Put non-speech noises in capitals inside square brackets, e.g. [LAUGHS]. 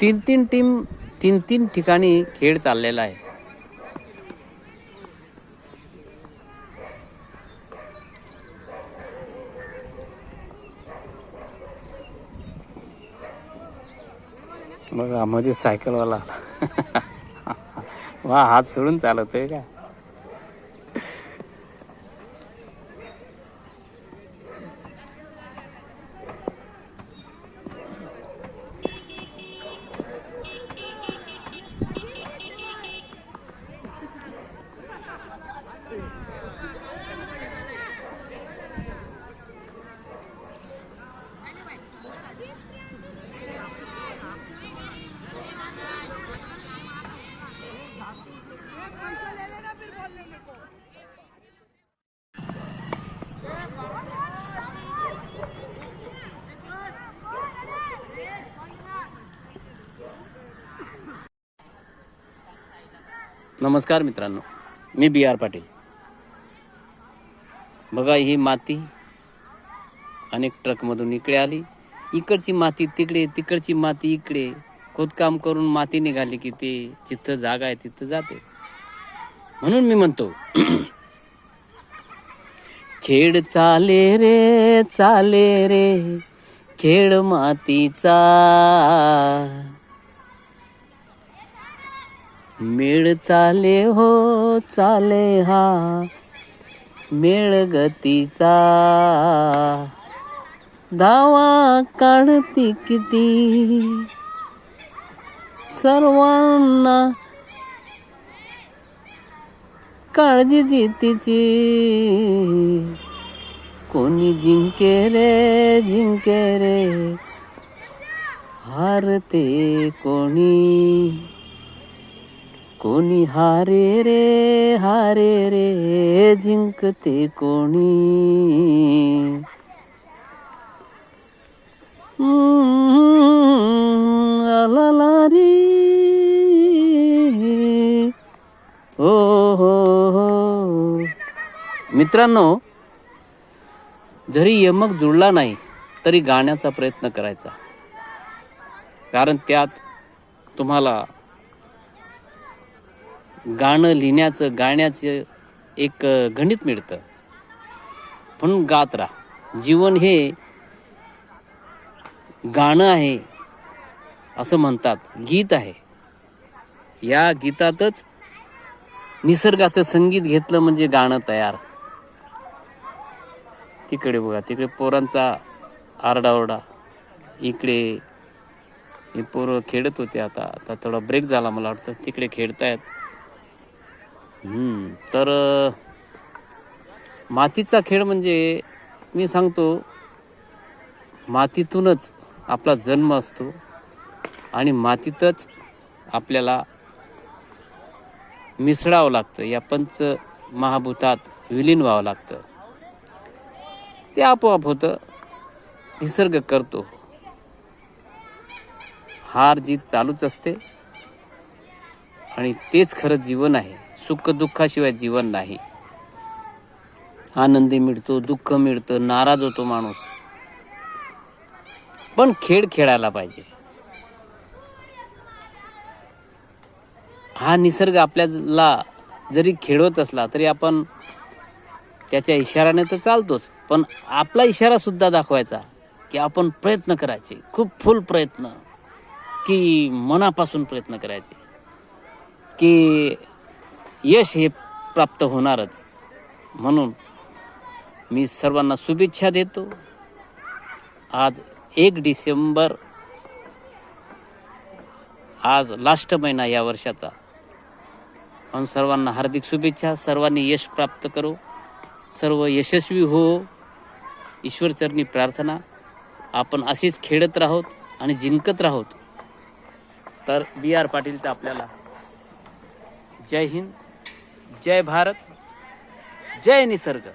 तीन तीन टीम तीन तीन ठिकाणी खेळ चाललेला आहे. बघा मध्ये सायकलवाला [LAUGHS] वा हात सोडून चालवतोय का? नमस्कार मित्रांनो मी बी आर पाटील. बघा ही माती अनेक ट्रकमधून इकडे आली. इकडची माती तिकडे तिकडची माती इकडे. खोदकाम करून माती निघाली की ते जिथं जागा आहे तिथं जाते. म्हणून मी म्हणतो [CLEARS THROAT] खेळ चाले रे चाले रे खेळ मातीचा. मेळ चाले हो चाले हा. मेळ गतीचा. धावा काढती किती? सर्वांना काळजी तिची कोणी जिंके रे जिंके रे. हारते कोणी? कोणी हारे रे हारे रे जिंकते कोणी? हम्म, रे. हो हो हो. मित्रांनो जरी यमक जुळला नाही तरी गाण्याचा प्रयत्न करायचा. कारण त्यात तुम्हाला गाणं लिहिण्याचं गाण्याचं एक गणित मिळतं. म्हणून गात राहा. जीवन हे गाणं आहे असं म्हणतात. गीत आहे. या गीतातच निसर्गाचं संगीत घेतलं म्हणजे गाणं तयार. तिकडे बघा तिकडे पोरांचा आरडाओरडा. इकडे हे पोरं खेळत होते आता. आता थोडा ब्रेक झाला मला वाटतं. तिकडे खेळतायत. तर मातीचा खेळ म्हणजे मी सांगतो मातीतूनच आपला जन्म असतो आणि मातीतच आपल्याला मिसळावं लागतं. या पंच महाभूतात विलीन व्हावं लागतं. ते आपोआप होतं. निसर्ग करतो. हार जीत चालूच असते. आणि तेच खरं जीवन आहे. सुख दुःखाशिवाय जीवन नाही. आनंदी मिळतो दुःख मिळतं नाराज होतो माणूस. पण खेळ खेळायला पाहिजे. हा निसर्ग आपल्याला जरी खेळवत असला तरी आपण त्याच्या इशाराने तर चालतोच. पण आपला इशारा सुद्धा दाखवायचा की आपण प्रयत्न करायचे. खूप फुल प्रयत्न. की मनापासून प्रयत्न करायचे. की यश हे प्राप्त होणारच. म्हणून मी सर्वांना शुभेच्छा देतो. आज एक डिसेंबर आज लास्ट महिना या वर्षाचा. म्हणून सर्वांना हार्दिक शुभेच्छा. सर्वांनी यश प्राप्त करो. सर्व यशस्वी हो. ईश्वरचरणी प्रार्थना. आपण असेच खेळत राहोत आणि जिंकत राहोत. तर बी आर पाटीलचा आपल्याला जय हिंद. जय भारत जय निसर्ग.